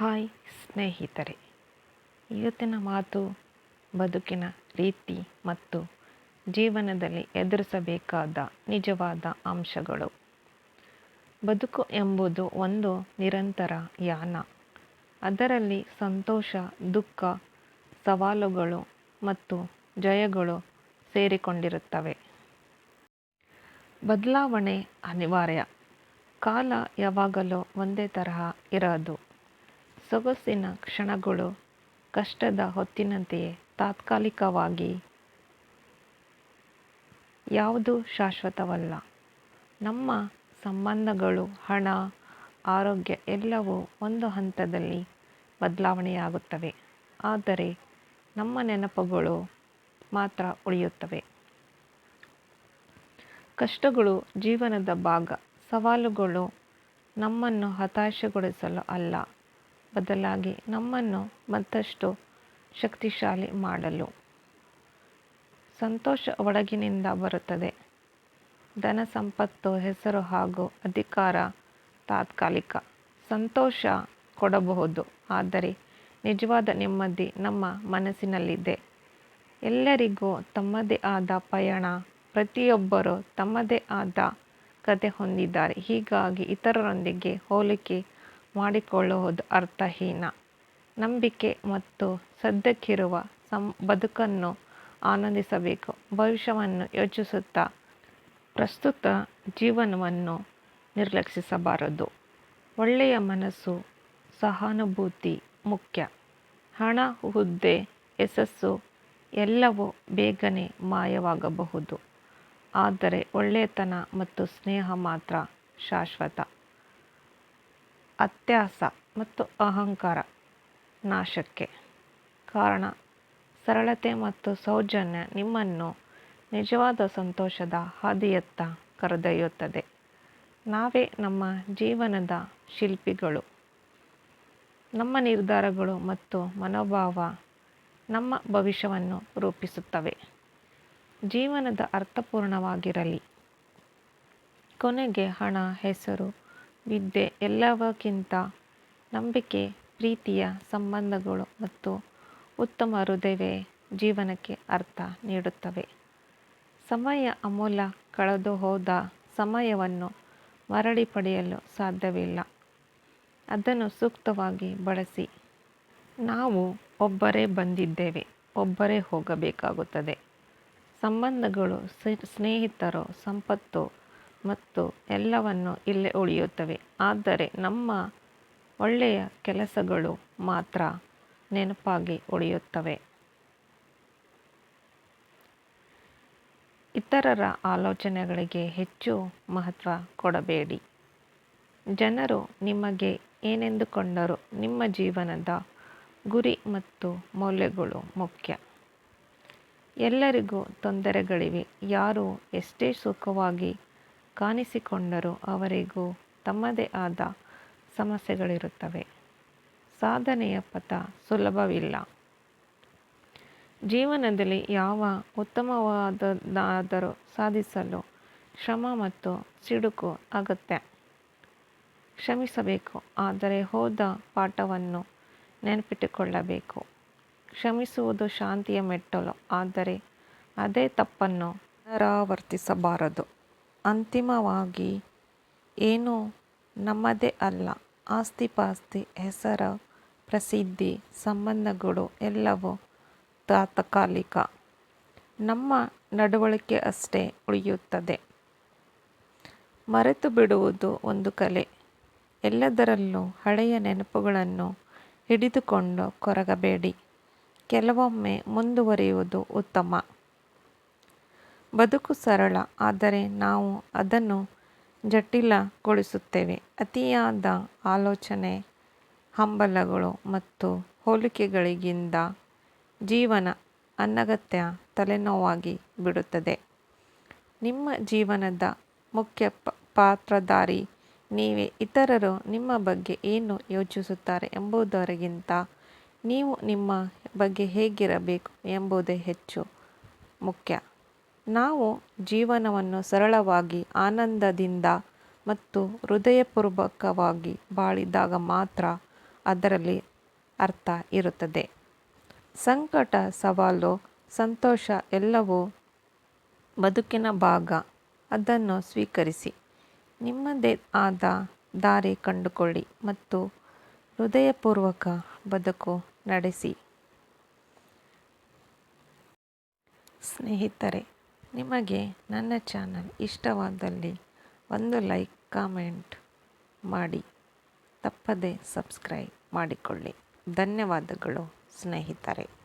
Hi ಸ್ನೇಹಿತರೆ, ಇವತ್ತಿನ ಮಾತು ಬದುಕಿನ ರೀತಿ ಮತ್ತು ಜೀವನದಲ್ಲಿ ಎದುರಿಸಬೇಕಾದ ನಿಜವಾದ ಅಂಶಗಳು. ಬದುಕು ಎಂಬುದು ಒಂದು ನಿರಂತರ ಯಾನ. ಅದರಲ್ಲಿ ಸಂತೋಷ, ದುಃಖ, ಸವಾಲುಗಳು ಮತ್ತು ಜಯಗಳು ಸೇರಿಕೊಂಡಿರುತ್ತವೆ. ಬದಲಾವಣೆ ಅನಿವಾರ್ಯ. ಕಾಲ ಯಾವಾಗಲೂ ಒಂದೇ ತರಹ ಇರೋದು. ಸೊಗಸಿನ ಕ್ಷಣಗಳು ಕಷ್ಟದ ಹೊತ್ತಿನಂತೆಯೇ ತಾತ್ಕಾಲಿಕವಾಗಿ ಯಾವುದೂ ಶಾಶ್ವತವಲ್ಲ. ನಮ್ಮ ಸಂಬಂಧಗಳು, ಹಣ, ಆರೋಗ್ಯ ಎಲ್ಲವೂ ಒಂದು ಹಂತದಲ್ಲಿ ಬದಲಾವಣೆಯಾಗುತ್ತವೆ. ಆದರೆ ನಮ್ಮ ನೆನಪುಗಳು ಮಾತ್ರ ಉಳಿಯುತ್ತವೆ. ಕಷ್ಟಗಳು ಜೀವನದ ಭಾಗ, ಸವಾಲುಗಳು ನಮ್ಮನ್ನು ಹತಾಶೆಗೊಳಿಸಲು ಅಲ್ಲ. ಬದಲಾಗಿ ನಮ್ಮನ್ನು ಮತ್ತಷ್ಟು ಶಕ್ತಿಶಾಲಿ ಮಾಡಲು ಸಂತೋಷ ಒಳಗಿನಿಂದ ಬರುತ್ತದೆ. ಧನ ಸಂಪತ್ತು, ಹೆಸರು ಹಾಗೂ ಅಧಿಕಾರ ತಾತ್ಕಾಲಿಕ ಸಂತೋಷ ಕೊಡಬಹುದು. ಆದರೆ ನಿಜವಾದ ನೆಮ್ಮದಿ ನಮ್ಮ ಮನಸ್ಸಿನಲ್ಲಿದೆ. ಎಲ್ಲರಿಗೂ ತಮ್ಮದೇ ಆದ ಪಯಣ, ಪ್ರತಿಯೊಬ್ಬರೂ ತಮ್ಮದೇ ಆದ ಕತೆ ಹೊಂದಿದ್ದಾರೆ. ಹೀಗಾಗಿ ಇತರರೊಂದಿಗೆ ಹೋಲಿಕೆ ಮಾಡಿಕೊಳ್ಳುವುದು ಅರ್ಥಹೀನ. ನಂಬಿಕೆ ಮತ್ತು ಸದ್ಯಕ್ಕಿರುವ ಸಂ, ಬದುಕನ್ನು ಆನಂದಿಸಬೇಕು. ಭವಿಷ್ಯವನ್ನು ಯೋಚಿಸುತ್ತಾ ಪ್ರಸ್ತುತ ಜೀವನವನ್ನು ನಿರ್ಲಕ್ಷಿಸಬಾರದು. ಒಳ್ಳೆಯ ಮನಸ್ಸು, ಸಹಾನುಭೂತಿ ಮುಖ್ಯ. ಹಣ, ಹುದ್ದೆ, ಯಶಸ್ಸು ಎಲ್ಲವೂ ಬೇಗನೆ ಮಾಯವಾಗಬಹುದು. ಆದರೆ ಒಳ್ಳೆಯತನ ಮತ್ತು ಸ್ನೇಹ ಮಾತ್ರ ಶಾಶ್ವತ. ಅತ್ಯಾಸ ಮತ್ತು ಅಹಂಕಾರ ನಾಶಕ್ಕೆ ಕಾರಣ. ಸರಳತೆ ಮತ್ತು ಸೌಜನ್ಯ ನಿಮ್ಮನ್ನು ನಿಜವಾದ ಸಂತೋಷದ ಹಾದಿಯತ್ತ ಕರೆದೊಯ್ಯುತ್ತದೆ. ನಾವೇ ನಮ್ಮ ಜೀವನದ ಶಿಲ್ಪಿಗಳು. ನಮ್ಮ ನಿರ್ಧಾರಗಳು ಮತ್ತು ಮನೋಭಾವ ನಮ್ಮ ಭವಿಷ್ಯವನ್ನು ರೂಪಿಸುತ್ತವೆ. ಜೀವನದ ಅರ್ಥಪೂರ್ಣವಾಗಿರಲಿ. ಕೊನೆಗೆ ಹಣ, ಹೆಸರು ವಿದ್ಯೆ ಎಲ್ಲವಕ್ಕಿಂತ ನಂಬಿಕೆ, ಪ್ರೀತಿಯ ಸಂಬಂಧಗಳು ಮತ್ತು ಉತ್ತಮ ಹೃದಯವೇ ಜೀವನಕ್ಕೆ ಅರ್ಥ ನೀಡುತ್ತವೆ. ಸಮಯ ಅಮೂಲ್ಯ ಕಳೆದು ಹೋದ ಸಮಯವನ್ನು ಮರಳಿ ಪಡೆಯಲು ಸಾಧ್ಯವಿಲ್ಲ. ಅದನ್ನು ಸೂಕ್ತವಾಗಿ ಬಳಸಿ. ನಾವು ಒಬ್ಬರೇ ಬಂದಿದ್ದೇವೆ, ಒಬ್ಬರೇ ಹೋಗಬೇಕಾಗುತ್ತದೆ. ಸಂಬಂಧಗಳು ಸ್ನೇಹಿತರು, ಸಂಪತ್ತು ಮತ್ತು ಎಲ್ಲವನ್ನು ಇಲ್ಲೇ ಉಳಿಯುತ್ತವೆ. ಆದರೆ ನಮ್ಮ ಒಳ್ಳೆಯ ಕೆಲಸಗಳು ಮಾತ್ರ ನೆನಪಾಗಿ ಉಳಿಯುತ್ತವೆ. ಇತರರ ಆಲೋಚನೆಗಳಿಗೆ ಹೆಚ್ಚು ಮಹತ್ವ ಕೊಡಬೇಡಿ. ಜನರು ನಿಮಗೆ ಏನೆಂದುಕೊಂಡರೂ ನಿಮ್ಮ ಜೀವನದ ಗುರಿ ಮತ್ತು ಮೌಲ್ಯಗಳು ಮುಖ್ಯ. ಎಲ್ಲರಿಗೂ ತೊಂದರೆಗಳಿವೆ. ಯಾರು ಎಷ್ಟೇ ಸುಖವಾಗಿ ಕಾಣಿಸಿಕೊಂಡರೂ ಅವರಿಗೂ ತಮ್ಮದೇ ಆದ ಸಮಸ್ಯೆಗಳಿರುತ್ತವೆ. ಸಾಧನೆಯ ಪಥ ಸುಲಭವಿಲ್ಲ. ಜೀವನದಲ್ಲಿ ಯಾವ ಉತ್ತಮವಾದದ್ದಾದರೂ ಸಾಧಿಸಲು ಶ್ರಮ ಮತ್ತು ಸಿಡುಕು ಅಗತ್ಯ. ಕ್ಷಮಿಸಬೇಕು, ಆದರೆ ಹೋದ ಪಾಠವನ್ನು ನೆನಪಿಟ್ಟುಕೊಳ್ಳಬೇಕು. ಕ್ಷಮಿಸುವುದು ಶಾಂತಿಯ ಮೆಟ್ಟಲು, ಆದರೆ ಅದೇ ತಪ್ಪನ್ನು ಪುನರಾವರ್ತಿಸಬಾರದು. ಅಂತಿಮವಾಗಿ ಏನೂ ನಮ್ಮದೇ ಅಲ್ಲ, ಆಸ್ತಿಪಾಸ್ತಿ, ಹೆಸರು, ಪ್ರಸಿದ್ಧಿ, ಸಂಬಂಧಗಳು ಎಲ್ಲವೂ ತಾತ್ಕಾಲಿಕ. ನಮ್ಮ ನಡವಳಿಕೆ ಅಷ್ಟೇ ಉಳಿಯುತ್ತದೆ. ಮರೆತು ಬಿಡುವುದು ಒಂದು ಕಲೆ. ಎಲ್ಲದರಲ್ಲೂ ಹಳೆಯ ನೆನಪುಗಳನ್ನು ಹಿಡಿದುಕೊಂಡು ಕೊರಗಬೇಡಿ. ಕೆಲವೊಮ್ಮೆ ಮುಂದುವರಿಯುವುದು ಉತ್ತಮ. ಬದುಕು ಸರಳ, ಆದರೆ ನಾವು ಅದನ್ನು ಜಟಿಲಗೊಳಿಸುತ್ತೇವೆ. ಅತಿಯಾದ ಆಲೋಚನೆ, ಹಂಬಲಗಳು ಮತ್ತು ಹೋಲಿಕೆಗಳಿಂದ ಜೀವನ ಅನಗತ್ಯ ತಲೆನೋವಾಗಿ ಬಿಡುತ್ತದೆ. ನಿಮ್ಮ ಜೀವನದ ಮುಖ್ಯ ಪಾತ್ರಧಾರಿ ನೀವೇ. ಇತರರು ನಿಮ್ಮ ಬಗ್ಗೆ ಏನು ಯೋಚಿಸುತ್ತಾರೆ ಎಂಬುದರಿಗಿಂತ ನೀವು ನಿಮ್ಮ ಬಗ್ಗೆ ಹೇಗಿರಬೇಕು ಎಂಬುದೇ ಹೆಚ್ಚು ಮುಖ್ಯ. ನಾವು ಜೀವನವನ್ನು ಸರಳವಾಗಿ, ಆನಂದದಿಂದ ಮತ್ತು ಹೃದಯಪೂರ್ವಕವಾಗಿ ಬಾಳಿದಾಗ ಮಾತ್ರ ಅದರಲ್ಲಿ ಅರ್ಥ ಇರುತ್ತದೆ. ಸಂಕಟ, ಸವಾಲು, ಸಂತೋಷ ಎಲ್ಲವೂ ಬದುಕಿನ ಭಾಗ. ಅದನ್ನು ಸ್ವೀಕರಿಸಿ. ನಿಮ್ಮದೇ ಆದ ದಾರಿ ಕಂಡುಕೊಳ್ಳಿ ಮತ್ತು ಹೃದಯಪೂರ್ವಕ ಬದುಕು ನಡೆಸಿ. ಸ್ನೇಹಿತರೆ ನಿಮಗೆ ನನ್ನ ಚಾನಲ್ ಇಷ್ಟವಾದಲ್ಲಿ ಒಂದು ಲೈಕ್ ಕಾಮೆಂಟ್ ಮಾಡಿ. ತಪ್ಪದೆ ಸಬ್ಸ್ಕ್ರೈಬ್ ಮಾಡಿಕೊಳ್ಳಿ. ಧನ್ಯವಾದಗಳು ಸ್ನೇಹಿತರೆ.